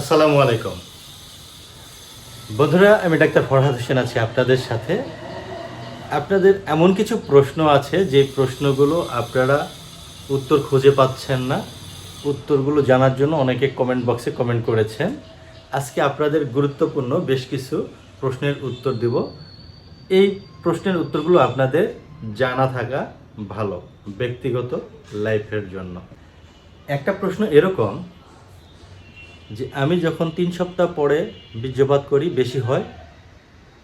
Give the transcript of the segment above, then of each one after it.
আসসালামু আলাইকুম। বন্ধুরা, আমি ডাক্তার ফরহাদ হোসেন আছি আপনাদের সাথে। আপনাদের এমন কিছু প্রশ্ন আছে, যে প্রশ্নগুলো আপনারা উত্তর খুঁজে পাচ্ছেন না। উত্তরগুলো জানার জন্য অনেকে কমেন্ট বক্সে কমেন্ট করেছেন। আজকে আপনাদের গুরুত্বপূর্ণ বেশ কিছু প্রশ্নের উত্তর দিব। এই প্রশ্নের উত্তরগুলো আপনাদের জানা থাকা ভালো, ব্যক্তিগত লাইফের জন্য। একটা প্রশ্ন এরকম যে আমি যখন তিন সপ্তাহ পরে বীর্যপাত করি, বেশি হয়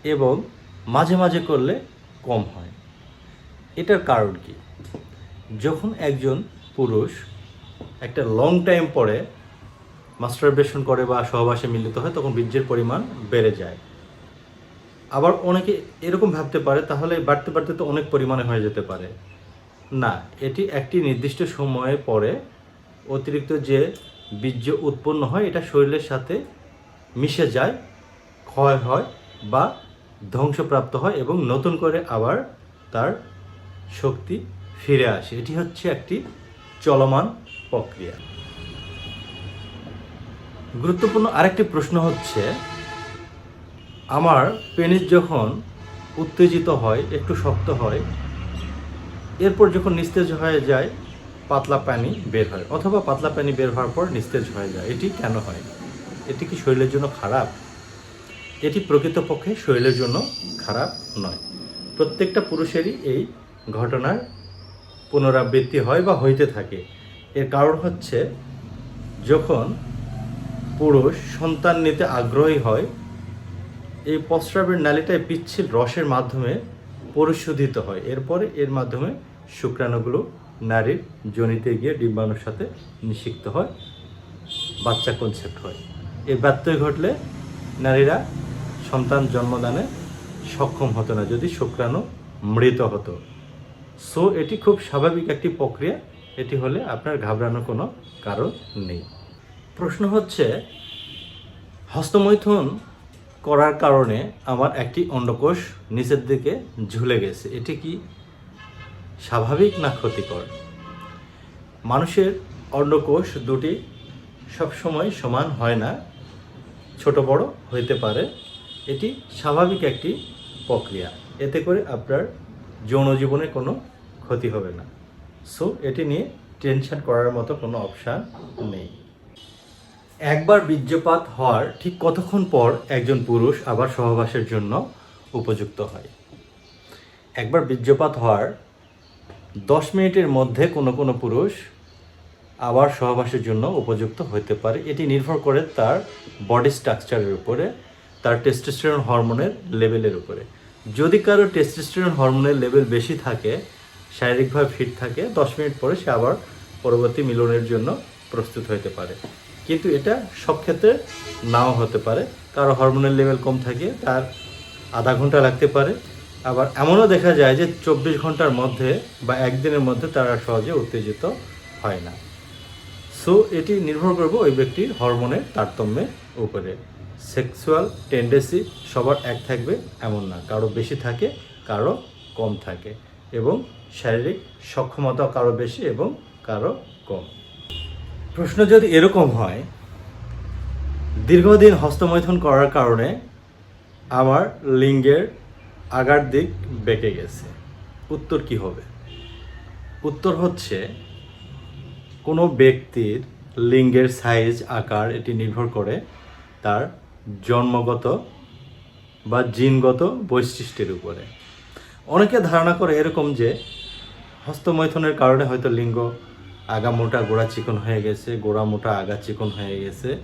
এবং মাঝে মাঝে করলে কম হয়। এটার কারণ কি? যখন একজন পুরুষ একটা লং টাইম পরে মাস্টারবেশন করে বা সহবাসে মিলিত হয়, তখন বীর্যের পরিমাণ বেড়ে যায়। আবার অনেকে এরকম ভাবতে পারে, তাহলে বাড়তে বাড়তে তো অনেক পরিমাণে হয়ে যেতে পারে। না, এটি একটি নির্দিষ্ট সময়ে পরে অতিরিক্ত যে বীর্য উৎপন্ন হয়, এটা শরীরের সাথে মিশে যায়, ক্ষয় হয় বা ধ্বংসপ্রাপ্ত হয় এবং নতুন করে আবার তার শক্তি ফিরে আসে। এটি হচ্ছে একটি চলমান প্রক্রিয়া। গুরুত্বপূর্ণ আরেকটি প্রশ্ন হচ্ছে, আমার পেনিস যখন উত্তেজিত হয়, একটু শক্ত হয়, এরপর যখন নিস্তেজ হয়ে যায় পাতলা পানি বের হয়, অথবা পাতলা পানি বের হওয়ার পর নিস্তেজ হয়ে যায়। এটি কেন হয়? এটি কি শরীরের জন্য খারাপ? এটি প্রকৃতপক্ষে শরীরের জন্য খারাপ নয়। প্রত্যেকটা পুরুষেরই এই ঘটনার পুনরাবৃত্তি হয় বা হইতে থাকে। এর কারণ হচ্ছে, যখন পুরুষ সন্তান নিতে আগ্রহী হয়, এই প্রস্রাবের নালীটায় পিচ্ছিল রসের মাধ্যমে পরিশোধিত হয়। এরপরে এর মাধ্যমে শুক্রাণুগুলো নারীর জনিতে গিয়ে ডিম্বাণুর সাথে নিষিক্ত হয়, বাচ্চা কনসেপ্ট হয়। এর ব্যত্যয় ঘটলে নারীরা সন্তান জন্মদানে সক্ষম হতো না, যদি শুক্রাণু মৃত হতো। সো এটি খুব স্বাভাবিক একটি প্রক্রিয়া, এটি হলে আপনার ঘাবড়ানোর কোনো কারণ নেই। প্রশ্ন হচ্ছে, হস্তমৈথুন করার কারণে আমার একটি অন্ডকোষ নিচের দিকে ঝুলে গেছে, এটি কি স্বাভাবিক না ক্ষতিকর? মানুষের অন্ডকোষ দুটি সবসময় সমান হয় না, ছোট বড় হইতে পারে। এটি স্বাভাবিক একটি প্রক্রিয়া। এতে করে আপনার যৌন জীবনে কোনো ক্ষতি হবে না। সো, এটি নিয়ে টেনশন করার মতো কোনো অপশান নেই। একবার বীর্যপাত হওয়ার ঠিক কতক্ষণ পর একজন পুরুষ আবার সহবাসের জন্য উপযুক্ত হয়? একবার বীর্যপাত হওয়ার দশ মিনিটের মধ্যে কোনো কোনো পুরুষ আবার সহবাসের জন্য উপযুক্ত হতে পারে। এটি নির্ভর করে তার বডি স্ট্রাকচারের উপরে, তার টেস্টোস্টেরন হরমোনের লেভেলের উপরে। যদি কারও টেস্টোস্টেরন হরমোনের লেভেল বেশি থাকে, শারীরিকভাবে ফিট থাকে, দশ মিনিট পরে সে আবার পরবর্তী মিলনের জন্য প্রস্তুত হতে পারে। কিন্তু এটা সব ক্ষেত্রে নাও হতে পারে। কারও হরমোনের লেভেল কম থাকে, তার আধা ঘণ্টা লাগতে পারে। আবার এমনও দেখা যায় যে চব্বিশ ঘণ্টার মধ্যে বা একদিনের মধ্যে তারা সহজে উত্তেজিত হয় না। সো, এটি নির্ভর করবে ওই ব্যক্তির হরমোনের তারতম্যের উপরে। সেক্সুয়াল টেন্ডেন্সি সবার এক থাকবে, এমন না। কারও বেশি থাকে, কারও কম থাকে এবং শারীরিক সক্ষমতা কারও বেশি এবং কারও কম। প্রশ্ন যদি এরকম হয়, দীর্ঘদিন হস্তমৈথন করার কারণে আমার লিঙ্গের আগার দিক বেঁকে গেছে। উত্তর কি হবে? উত্তর হচ্ছে, কোনো ব্যক্তির লিঙ্গের সাইজ, আকার, এটি নির্ভর করে তার জন্মগত বা জিনগত বৈশিষ্ট্যের উপরে। অনেকে ধারণা করে এরকম যে হস্তমৈথনের কারণে হয়তো লিঙ্গ আগা মোটা গোড়া চিকন হয়ে গেছে, গোড়া মোটা আগা চিকন হয়ে গেছে,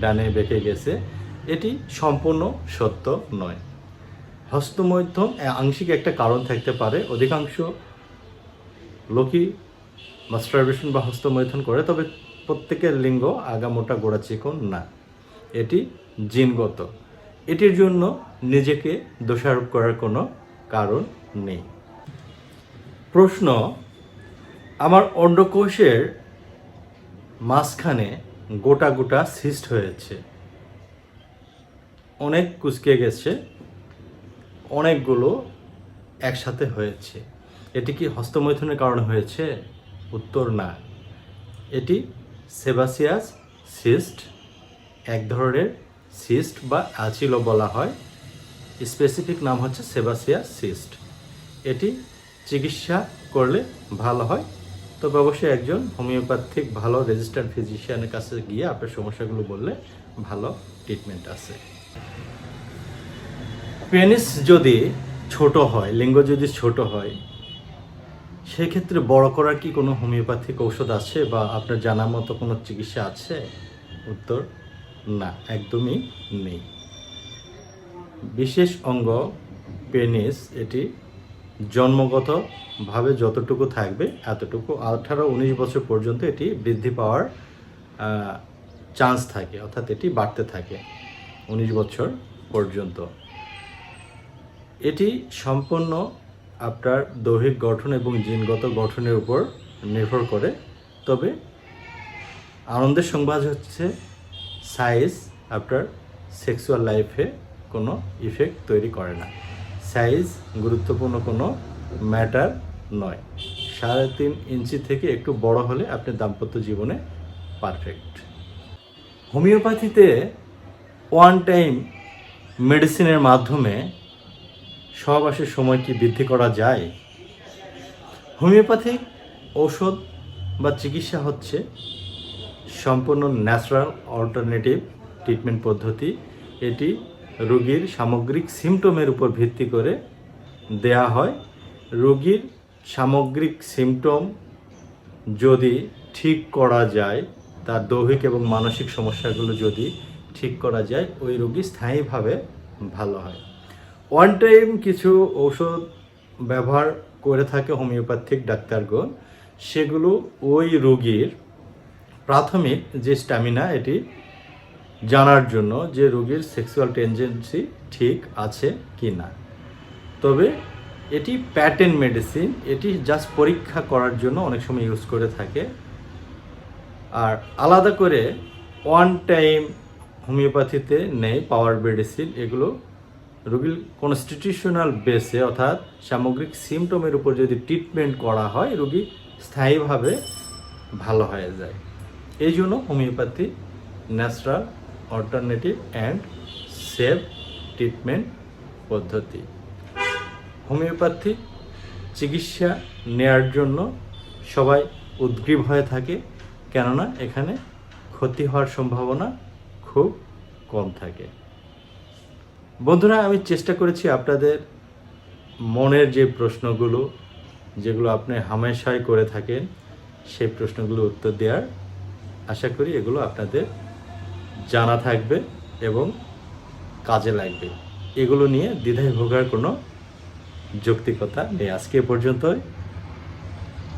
ডানে বেঁকে গেছে। এটি সম্পূর্ণ সত্য নয়। হস্তমৈথুন আংশিক একটা কারণ থাকতে পারে। অধিকাংশ লোকই মাস্টারবেশন বা হস্তমৈথুন করে, তবে প্রত্যেকের লিঙ্গ আগা মোটা গোড়া চিকন না। এটি জিনগত। এটির জন্য নিজেকে দোষারোপ করার কোনো কারণ নেই। প্রশ্ন, আমার অন্ডকোষের মাঝখানে গোটা গোটা সিস্ট হয়েছে। অনেক কুচকে গেছে। অনেকগুলো একসাথে হয়েছে। এটি কি হস্তমৈথুনের কারণে হয়েছে? উত্তর না। এটি সেবাসিয়াস সিস্ট, এক ধরনের সিস্ট বা অ্যাচিলো বলা হয়। স্পেসিফিক নাম হচ্ছে সেবাসিয়া সিস্ট। এটি চিকিৎসা করলে ভালো হয়। তবে অবশ্যই একজন হোমিওপ্যাথিক ভালো রেজিস্টার্ড ফিজিশিয়ানের কাছে গিয়ে আপনার সমস্যাগুলো বললে ভালো ট্রিটমেন্ট আছে। পেনিস যদি ছোট হয় লিঙ্গ যদি ছোট হয়, সেক্ষেত্রে বড় করার কি কোনো হোমিওপ্যাথিক ঔষধ আছে বা আপনার জানার মতো কোনো চিকিৎসা আছে? উত্তর, না, একদমই নেই। বিশেষ অঙ্গ পেনিস এটি জন্মগতভাবে যতটুকু থাকবে, এতটুকু আঠারো, উনিশ বছর পর্যন্ত এটি বৃদ্ধি পাওয়ার চান্স থাকে, অর্থাৎ এটি বাড়তে থাকে, উনিশ বছর পর্যন্ত। এটি সম্পূর্ণ আপনার দৈহিক গঠন এবং জিনগত গঠনের উপর নির্ভর করে। তবে আনন্দের সংবাদ হচ্ছে, সাইজ আপনার সেক্সুয়াল লাইফে কোনো ইফেক্ট তৈরি করে না। সাইজ গুরুত্বপূর্ণ কোনো ম্যাটার নয়। সাড়ে তিন ইঞ্চি থেকে একটু বড় হলে আপনি দাম্পত্য জীবনে পারফেক্ট। হোমিওপ্যাথিতে ওয়ান টাইম মেডিসিনের মাধ্যমে সহবাসের সময় কি বৃদ্ধি করা যায়? হোমিওপ্যাথিক ঔষধ বা চিকিৎসা হচ্ছে সম্পূর্ণ ন্যাচারাল অল্টারনেটিভ ট্রিটমেন্ট পদ্ধতি। এটি রোগীর সামগ্রিক সিমটমের উপর ভিত্তি করে দেয়া হয়। রোগীর সামগ্রিক সিমটম যদি ঠিক করা যায়, তার দৈহিক এবং মানসিক সমস্যাগুলো যদি ঠিক করা যায়, ওই রোগী স্থায়ীভাবে ভালো হয়। ওয়ান টাইম কিছু ঔষধ ব্যবহার করে থাকে হোমিওপ্যাথিক ডাক্তারগণ, সেগুলো ওই রোগীর প্রাথমিক যে স্ট্যামিনা এটি জানার জন্য যে রোগীর সেক্সুয়াল টেন্ডেন্সি ঠিক আছে কি না। তবে এটি প্যাটেন মেডিসিন এটি জাস্ট পরীক্ষা করার জন্য অনেক সময় ইউজ করে থাকে। আর আলাদা করে ওয়ান টাইম হোমিওপ্যাথিতে নেই পাওয়ার মেডিসিন এগুলো রোগীর কনস্টিটিউশনাল বেসে অর্থাৎ সামগ্রিক সিমটমের উপর যদি ট্রিটমেন্ট করা হয়, রোগী স্থায়ীভাবে ভালো হয়ে যায়। এই জন্য homeopathy natural alternative and safe treatment পদ্ধতি। হোমিওপ্যাথি চিকিৎসা নেয়ার জন্য সবাই উদ্গ্রীব হয়ে থাকে, কেননা এখানে ক্ষতি হওয়ার সম্ভাবনা খুব কম থাকে। বন্ধুরা, আমি চেষ্টা করেছি আপনাদের মনের যে প্রশ্নগুলো, যেগুলো আপনি হামেশাই করে থাকেন, সেই প্রশ্নগুলো উত্তর দেওয়ার আশা করি এগুলো আপনাদের জানা থাকবে এবং কাজে লাগবে। এগুলো নিয়ে দ্বিধায় ভোগার কোনো যৌক্তিকতা নেই। আজকে পর্যন্তই।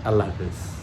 আল্লাহ হাফেজ।